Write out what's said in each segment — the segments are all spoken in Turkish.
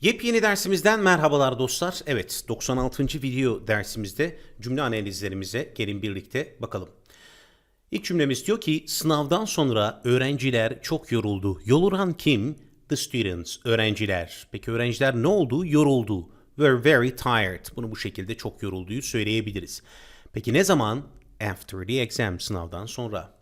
Yepyeni dersimizden merhabalar dostlar. Evet 96. video dersimizde cümle analizlerimize gelin birlikte bakalım. İlk cümlemiz diyor ki sınavdan sonra öğrenciler çok yoruldu. Yorulan kim? The students, öğrenciler. Peki öğrenciler ne oldu? Yoruldu. Were very tired. Bunu bu şekilde çok yorulduğu söyleyebiliriz. Peki ne zaman? After the exam, sınavdan sonra.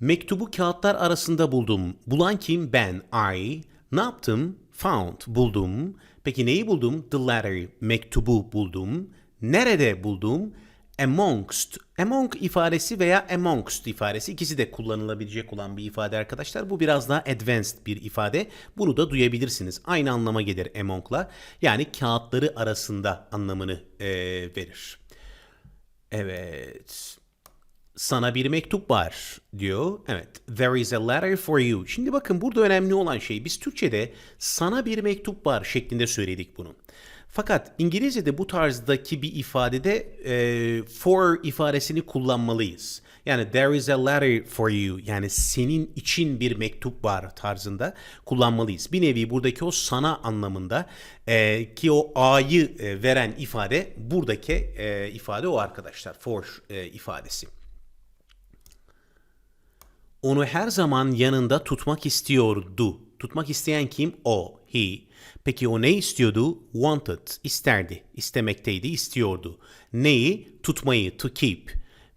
Mektubu kağıtlar arasında buldum. Bulan kim? Ben. I. Ne yaptım? Found. Buldum. Peki neyi buldum? The letter. Mektubu buldum. Nerede buldum? Amongst. Among ifadesi veya amongst ifadesi ikisi de kullanılabilecek olan bir ifade arkadaşlar. Bu biraz daha advanced bir ifade. Bunu da duyabilirsiniz. Aynı anlama gelir among'la. Yani kağıtları arasında anlamını eee, verir. Evet. Sana bir mektup var diyor. Evet. There is a letter for you. Şimdi bakın burada önemli olan şey biz Türkçe'de sana bir mektup var şeklinde söyledik bunu. Fakat İngilizce'de bu tarzdaki bir ifadede e, for ifadesini kullanmalıyız. Yani there is a letter for you yani senin için bir mektup var tarzında kullanmalıyız. Bir nevi buradaki o sana anlamında e, ki o A'yı e, veren ifade buradaki e, ifade o arkadaşlar for e, ifadesi. Onu her zaman yanında tutmak istiyordu. Tutmak isteyen kim? O, he. Peki o ne istiyordu? Wanted, isterdi, istemekteydi, istiyordu. Neyi? Tutmayı, to keep.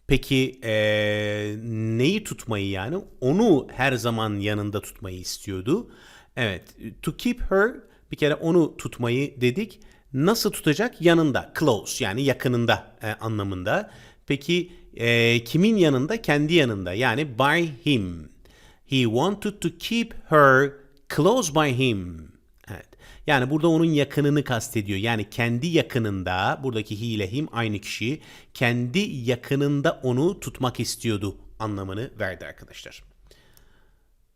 Peki eee, neyi tutmayı yani? Onu her zaman yanında tutmayı istiyordu. Evet, to keep her, bir kere onu tutmayı dedik. Nasıl tutacak? Yanında, close yani yakınında e, anlamında. Peki e, kimin yanında? Kendi yanında yani by him. He wanted to keep her close by him. Evet. Yani burada onun yakınını kastediyor. Yani kendi yakınında, buradaki he ile him aynı kişi, kendi yakınında onu tutmak istiyordu anlamını verdi arkadaşlar.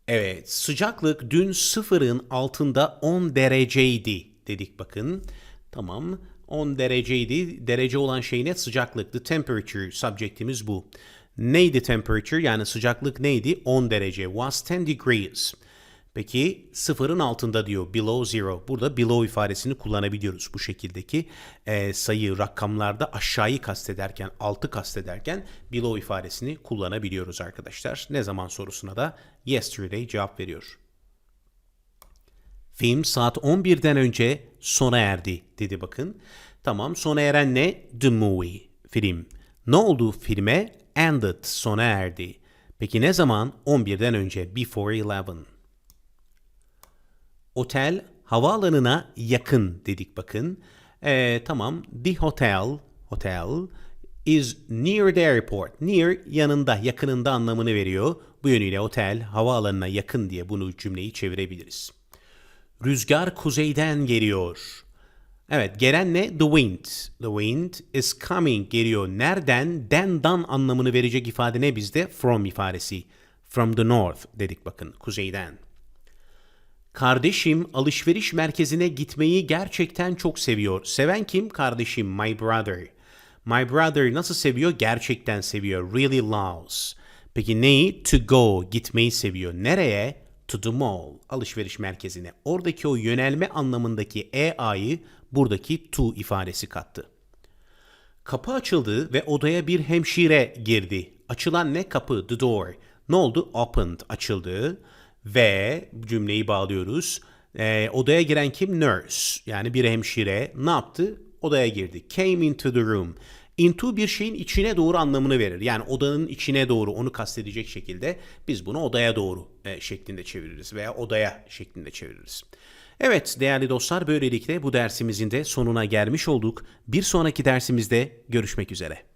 Evet, sıcaklık dün sıfırın altında 10 dereceydi dedik bakın. Tamam, 10 dereceydi. Derece olan şey ne? Sıcaklık. The temperature subjectimiz bu. Neydi temperature? Yani sıcaklık neydi? 10 derece. Was 10 degrees. Peki sıfırın altında diyor below zero. Burada below ifadesini kullanabiliyoruz bu şekildeki e, sayı rakamlarda aşağıyı kastederken altı kastederken below ifadesini kullanabiliyoruz arkadaşlar. Ne zaman sorusuna da yesterday cevap veriyor. Film saat 11'den önce sona erdi dedi bakın. Tamam sona eren ne? The movie. Film. Ne oldu filme? Ended. Sona erdi. Peki ne zaman? 11'den önce. Before 11. Otel havaalanına yakın dedik bakın. Ee, tamam. The hotel, hotel is near the airport. Near yanında, yakınında anlamını veriyor. Bu yönüyle otel havaalanına yakın diye bunu cümleyi çevirebiliriz. Rüzgar kuzeyden geliyor. Evet gelen ne? The wind. The wind is coming geliyor. Nereden? Den'dan anlamını verecek ifade ne bizde? From ifadesi. From the north dedik bakın kuzeyden. Kardeşim alışveriş merkezine gitmeyi gerçekten çok seviyor. Seven kim? Kardeşim, my brother. My brother nasıl seviyor? Gerçekten seviyor. Really loves. Peki neyi? To go, gitmeyi seviyor. Nereye? To the mall, alışveriş merkezine. Oradaki o yönelme anlamındaki EA'yı buradaki to ifadesi kattı. Kapı açıldı ve odaya bir hemşire girdi. Açılan ne kapı? The door. Ne oldu? Opened. Açıldı. Ve cümleyi bağlıyoruz. Ee, odaya giren kim? Nurse. Yani bir hemşire. Ne yaptı? Odaya girdi. Came into the room. Into bir şeyin içine doğru anlamını verir. Yani odanın içine doğru onu kastedecek şekilde biz bunu odaya doğru e, şeklinde çeviririz veya odaya şeklinde çeviririz. Evet değerli dostlar böylelikle bu dersimizin de sonuna gelmiş olduk. Bir sonraki dersimizde görüşmek üzere.